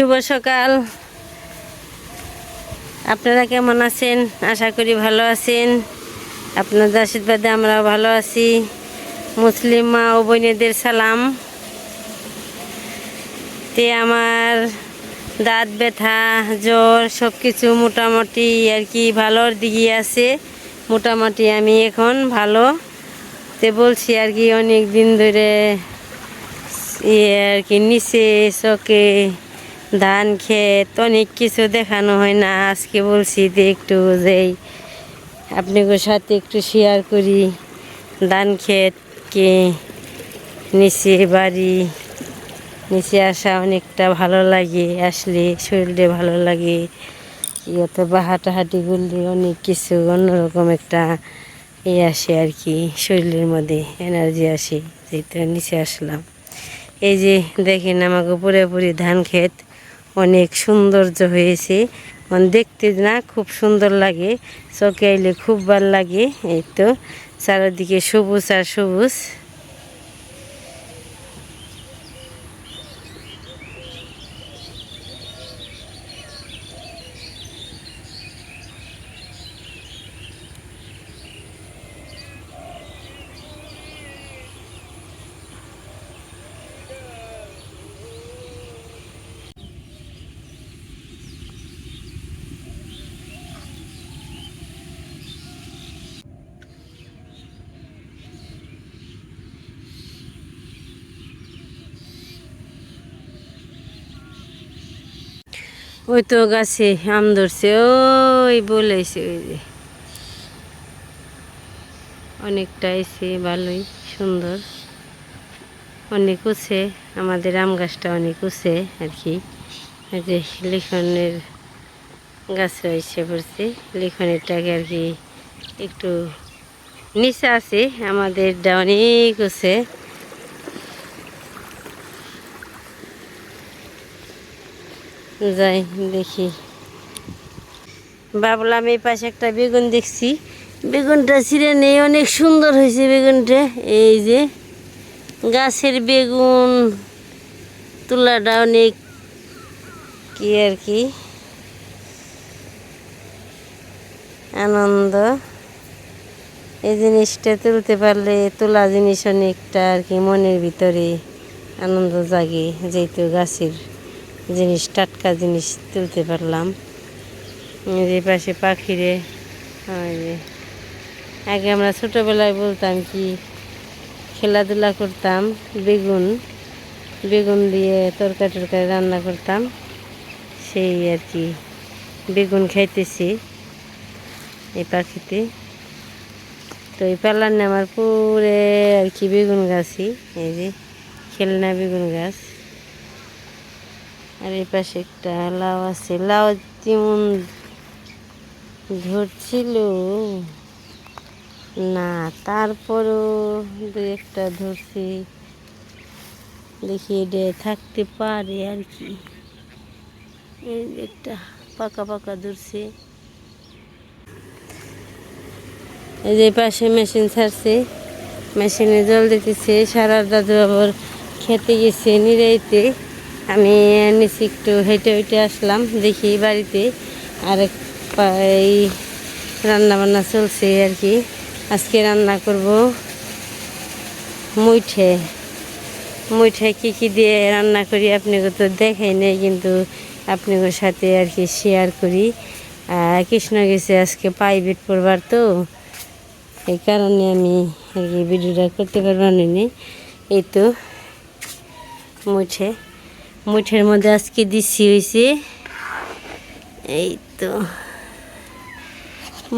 শুভ সকাল। আপনারা কেমন আছেন? আশা করি ভালো আছেন। আপনাদের আশীর্বাদে আমরা ভালো আছি। মুসলিম মা ও বোনেদের সালাম। তে আমার দাঁত ব্যথা, জ্বর সব কিছু মোটামুটি আর কি ভালোর দিকে আছে। মোটামুটি আমি এখন ভালো। তে বলছি আর কি অনেক দিন ধরে ইয়ে আর কি নিচে চকে ধান ক্ষেত অনেক কিছু দেখানো হয় না। আজকে বলছি যে একটু যেই আপনাদের সাথে একটু শেয়ার করি। ধান ক্ষেতকে নিচে বাড়ি, নিচে আসা অনেকটা ভালো লাগে। আসলে শরীরে ভালো লাগে। কি অথবা হাঁটাহাঁটি করলে অনেক কিছু অন্যরকম একটা এ আসে আর কি শরীরের মধ্যে এনার্জি আসে। যেহেতু নিচে আসলাম। এই যে দেখেন আমাকে পুরোপুরি ধান ক্ষেত অনেক সৌন্দর্য হয়েছে। মানে দেখতে না খুব সুন্দর লাগে, চোখে আইলে খুব ভালো লাগে। এই তো চারিদিকে সবুজ আর সবুজ। ওই তো গাছে আম ধরছে, ওই বলেছে ওই যে। অনেকটা এসে ভালোই, সুন্দর। অনেক উঁচে, আমাদের আম গাছটা অনেক উঁচে আর কি। যে লিখনের গাছ এসে পড়ছে লিখনেরটাকে আর কি একটু নিচে আছে, আমাদেরটা অনেক উঁচে। যাই, দেখি। ভাবলাম এই পাশে একটা বেগুন দেখছি। বেগুনটা ছিঁড়ে নেই, অনেক সুন্দর হয়েছে বেগুনটা। এই যে, গাছের বেগুন তুলাটা অনেক কি আর কি। আনন্দ। এই জিনিসটা তুলতে পারলে তোলা জিনিস অনেকটা আর কি মনের ভিতরে আনন্দ জাগে, যেহেতু গাছের। জিনিস, টাটকা জিনিস তুলতে পারলাম। যে পাশে পাখিরে আগে আমরা ছোটোবেলায় বলতাম কি, খেলাধুলা করতাম, বেগুন বেগুন দিয়ে তরকারি টরকারি রান্না করতাম। সেই আর কি, বেগুন খাইতেছি এই পাখিতে। তো এই পাল্লার আমার পুরে আর কি বেগুন গাছই, এই যে খেলনা বেগুন গাছ। আর এই পাশে একটা লাউ আছে। লাউ তেমন ধরছিল, না, তারপরও দু একটা ধরছি। দেখি এটা থাকতে পারে আর কি। একটা পাকা পাকা ধরছে। এই যে পাশে মেশিন ছাড়ছে। মেশিনে জল দিতেছে সারা দাদু আবার খেতে গেছে নিরাইতে। আমি নিচে একটু হেঁটে হেঁটে আসলাম, দেখি বাড়িতে আর এই রান্না বান্না চলছে আর কি। আজকে রান্না করব মুইঠে। মুইঠে কী কী দিয়ে রান্না করি আপনাকে তো দেখাই নেই, কিন্তু আপনাদের সাথে আর কি শেয়ার করি। কৃষ্ণ গেছে আজকে প্রাইভেট পড়বার তো, এই কারণে আমি আর কি ভিডিওটা করতে পারবানি নি। এই তো মুঠে মুঠের মধ্যে আজকে দিচ্ছি হয়েছে এই তো।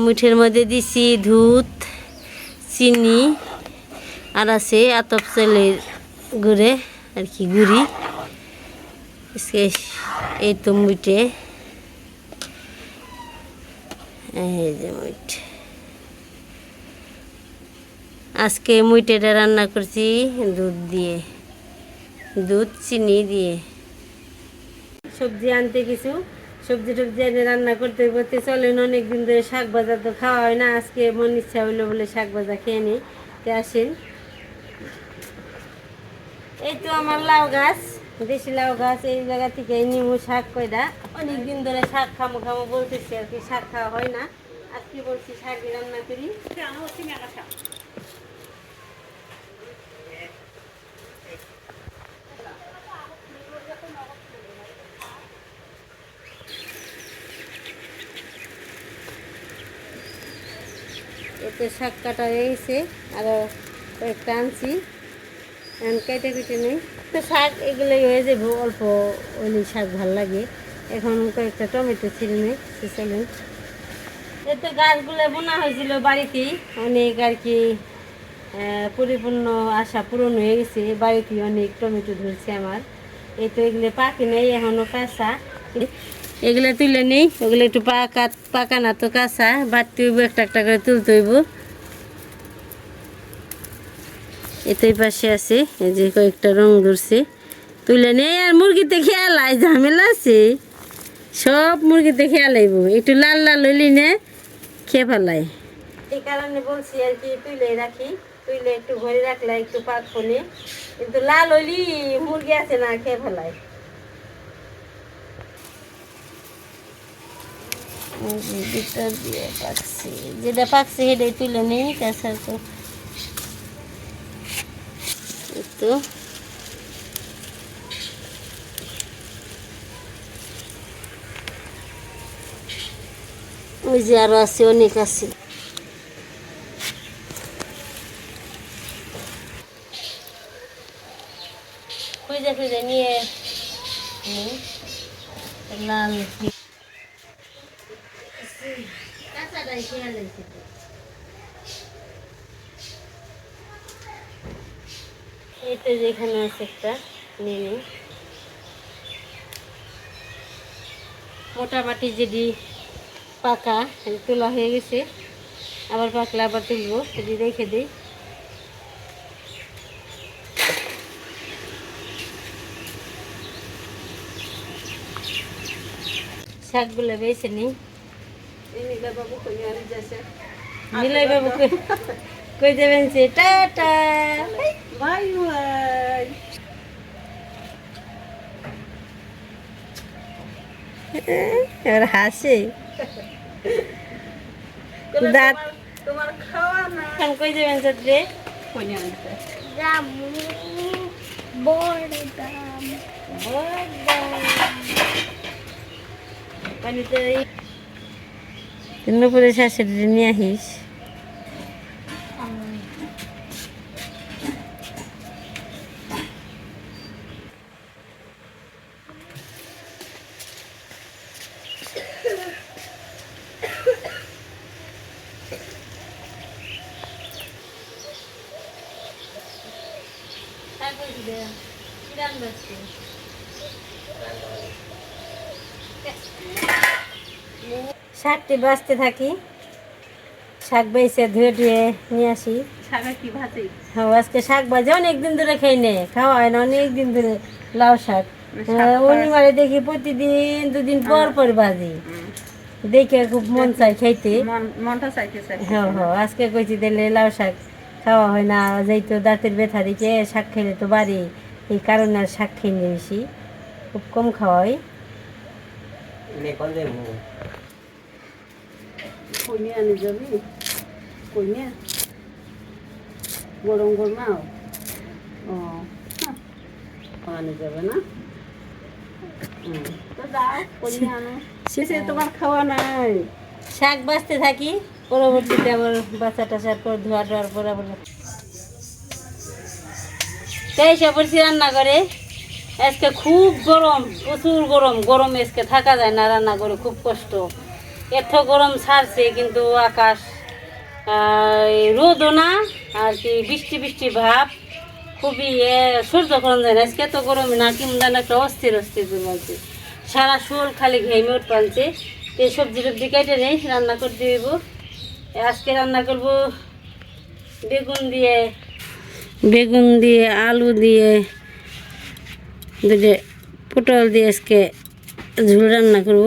মুঠের মধ্যে দিছি দুধ, চিনি, আর আছে আতপ চালের গুড়ে, আর কি গুড়ি। এই তো মুঠে। এই যে মুঠে। আজকে মুইটেটা রান্না করছি দুধ দিয়ে। দুধ, চিনি দিয়ে। সবজি আনতে কিছু। সবজি টবজি এনে রান্না করতে করতে চলেন অনেক দিন ধরে শাক ভাজা তো খাওয়া হয় না। আজকে মন ইচ্ছা হইল বলে শাক ভাজা খেয়ে তো আসেন। এই তো আমার লাউ গাছ, দেশি লাউ গাছ, এই জায়গা থেকে নিমু শাক কয়টা। অনেক দিন ধরে শাক খামো খামো বলতেছি আর কি, শাক খাওয়া হয় না। আজকে বলছি শাক রান্না করি। এতে শাক কাটা হয়ে গেছে আরও কয়েকটা আনছি। কেটে কেটে নেই। তো শাক এগুলোই হয়ে যাবে অল্প ওই শাক ভালো লাগে। এখন কয়েকটা টমেটো ছিঁড়ে নেই, সে চলেন এতে গাছগুলো বোনা হয়েছিল বাড়িতেই। অনেক আর কি পরিপূর্ণ আশা পূরণ হয়ে গেছে। বাড়িতে অনেক টমেটো ধরছে আমার। এই তো এগুলো পাকে নেই এখনও কাঁচা এগুলো তুলে নেই। ওগুলো একটু পাকা পাকা না তো কাঁচা। বাড়তে হইব একটা একটা করে তুলতে হইব। এতেই পাশে আছে, এই যে কয়েকটা রং ধরছে। তুলে নেই আর মুরগিতে খেয়াল আয়, ঝামেলা আছে। সব মুরগিতে খেয়াল আইব। একটু লাল লাল হইলি না খেয়ে ফেলাই এই কারণে বলছি আর কি, তুলে রাখি। তুলে একটু ভরে রাখলে একটু পাক ফোনে কিন্তু লাল হইলি মুরগি আছে না, খেয়ে ফেলাই এই যে ভিতর দিয়ে পাকছে যেটা পাকছে সেটাই তুলে নেই, তাছাড়া তো তো। ওই যে আরও আছে, অনেক আছে। খুঁজে খুঁজে নিয়ে। লাল খেয়াল যেখানে আছে একটা নিয়ে। মোটামুটি যেটি পাকা তোলা হয়ে গেছে। আবার পাকলে আবার তুলবো সেটি রেখে দিই। শাকগুলো বেছে নিই। নিলাই বাবু কই কই যাবেন সে টাটা বাই বাই এবার হাসে দাঁত তোমার খাওয়া না এখন কই যাবেন চাত্রে কোনে আনতে পানিতে নুপুরে শাশুড়ি নিয়ে আহিস। শাকটি বাঁচতে থাকি। শাক বেছে ধুয়ে ধুয়ে নিয়ে আসি। হ্যাঁ আজকে শাক ভাজি অনেক দিন ধরে খাই নে খাওয়া হয় না অনেক দিন ধরে লাউ শাক। হ্যাঁ, উনি মারে দেখি প্রতিদিন দুদিন পর পর বাজি দেখে খুব মন চাই খাইতে। হ্যাঁ হ্যাঁ আজকে কইছি দিলে লাউ শাক খাওয়া হয় না যেহেতু দাঁতের ব্যথা দিকে শাক খেলে তো বাড়ি। এই কারণে আর শাক খেয়ে নিয়ে বেশি খুব কম খাওয়া হয় কোনে আনি যাবি? কোনে গরম গরমাও ও হ্যাঁ, আনি যাবে না? তো যাও কোনে আনো? শেষে তোমার খাওয়া নাই। শাক বাঁচতে থাকি পরবর্তীতে আবার বাচ্চা টাচার পর ধোয়া ধোয়ার পর আবার তাই সে পড়ছি রান্না করে আজকে খুব গরম প্রচুর গরম। গরম আজকে থাকা যায় না রান্না করে খুব কষ্ট। এত গরম ছাড়ছে, কিন্তু আকাশ রোদও না, আর কি বৃষ্টি বৃষ্টি ভাব, খুবই সহ্য করা যায় না। আজকে তো গরমে না কেমন যেন একটা অস্থির অস্থির বলছে সারা শোল খালি ঘেমে উঠ পানছে। এই সবজি টবজি কেটে নেই, রান্না করতে হইব আজকে রান্না করব বেগুন দিয়ে বেগুন দিয়ে, আলু দিয়ে দুটো পটল দিয়ে আজকে ঝোল রান্না করব।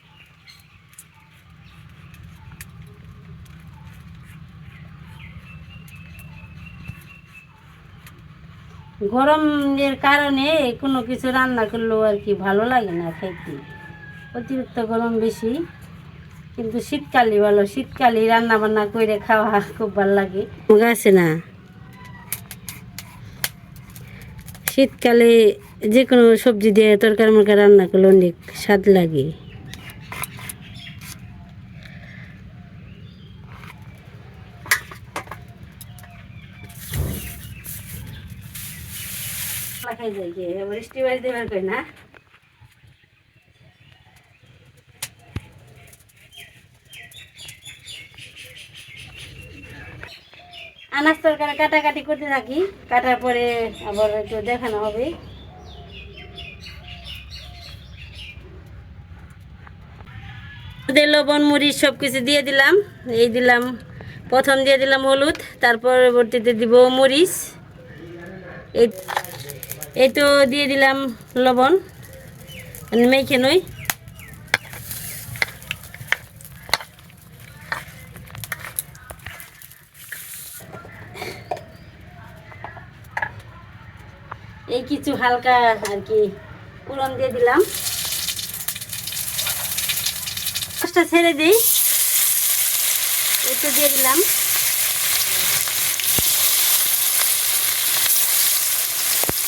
গরমের কারণে কোনো কিছু রান্না করলেও আর কি ভালো লাগে না খাইতে অতিরিক্ত গরম বেশি, কিন্তু শীতকালে ভালো। শীতকালে রান্না বান্না করে খাওয়া খুব ভালো লাগে। আছে না? শীতকালে যে কোনো সবজি দিয়ে তরকারি মরকারি রান্না করলে অনেক স্বাদ লাগে। কই না আনাজ তরকারি কাটাকাটি করতে থাকি কাটার পরে আবার একটু দেখানো হবে লবণ মরিচ সব কিছু দিয়ে দিলাম এই দিলাম প্রথম দিয়ে দিলাম হলুদ তার পরবর্তীতে দিব মরিচ এই এই তো দিয়ে দিলাম লবণ মেখে নই এই কিছু হালকা আর কি পুরন দিয়ে দিলাম। ছেড়ে দিই। একটু দিয়ে দিলাম।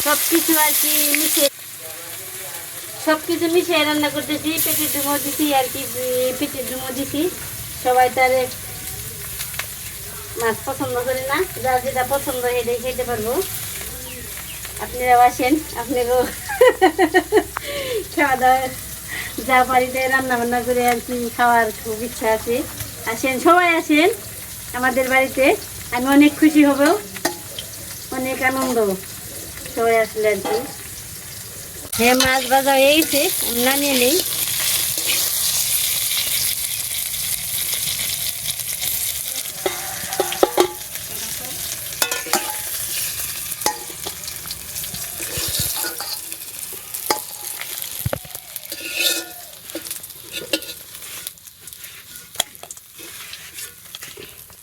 সব কিছু আর কি মিশিয়ে সব কিছু মিশিয়ে রান্না করতেছি পেটের ডুমো দিছি আর কি পেটের ডুমো দিছি। সবাই তার মাছ পছন্দ করে না, যার যেটা পছন্দ সেটাই খেতে পারব। আপনারাও আসেন আপনাকেও খাওয়া দাওয়া যা বাড়িতে রান্না বান্না করে আর কি খাওয়ার খুব ইচ্ছা আছে। আসেন, সবাই আসেন আমাদের বাড়িতে। আমি অনেক খুশি হব, অনেক আনন্দ। সবাই আসলে আর কি। হ্যাঁ মাছ ভাজা হয়ে গেছে নামিয়ে নেই।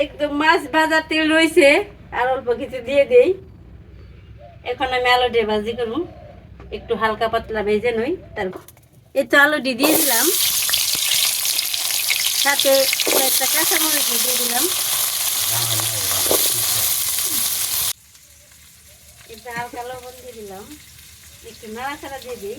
একদম মাছ ভাজার তেল রয়েছে, আর অল্প কিছু দিয়ে দেই। এখন আমি আলু দিয়ে ভাজি করব। একটু হালকা পাতলা ভেজে নই, তারপর এই তো আলুটি দিয়ে দিলাম। সাথে কয়েকটা কাঁচামরিচ দিয়ে দিলাম। একটু হালকা লবণ দিয়ে দিলাম। একটু নাড়াচাড়া দিয়ে দিই।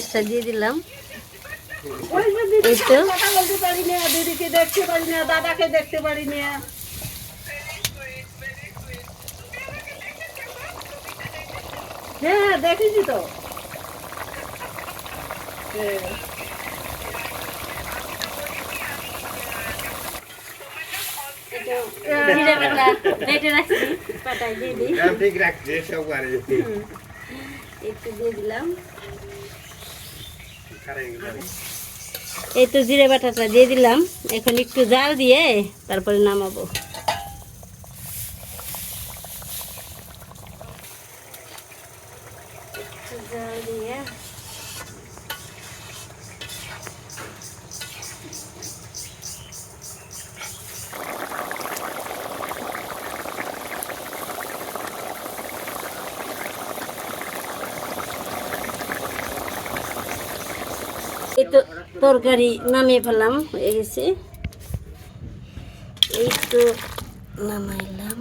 দিয়ে দিই। ঠিক রাখছে সব করে একটু দিয়ে দিলাম। এই তো জিরে বাটাটা দিয়ে দিলাম। এখন একটু জাল দিয়ে তারপরে নামাবো একটু জল দিয়ে এই তো তরকারি নামিয়ে ফেলাম হয়ে গেছে। এই তো নামাইলাম।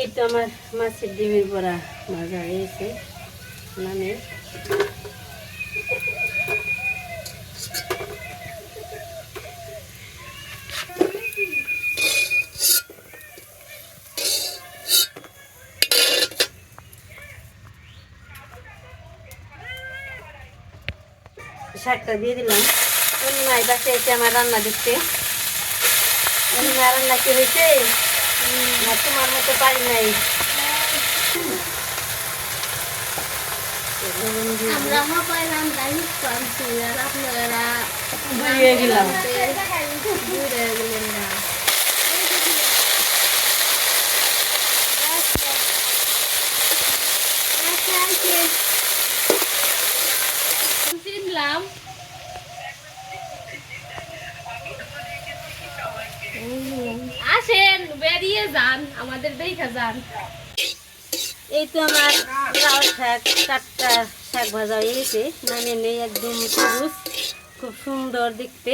এই তো আমার মাছের ডিমের বড়া ভাজা হয়েছে নামে শাকটা দিয়ে দিলাম। অন্যমায় পাশে এসে আমার রান্না দিচ্ছে অন্য রান্না কি হয়েছে? না তোমার মতো পারি নাই। আমরা পাইলাম পাচ্ছি আর আপনারা বুঝিয়ে গেলাম ঘুরে গেলেন না চিনলাম আসেন বেরিয়ে যান, আমাদের দেখা যান। এই তো আমার লাল শাক চারটা শাক ভাজা হয়েছে গেছে। নামিয়ে নেই একদম সবুজ, খুব সুন্দর দেখতে।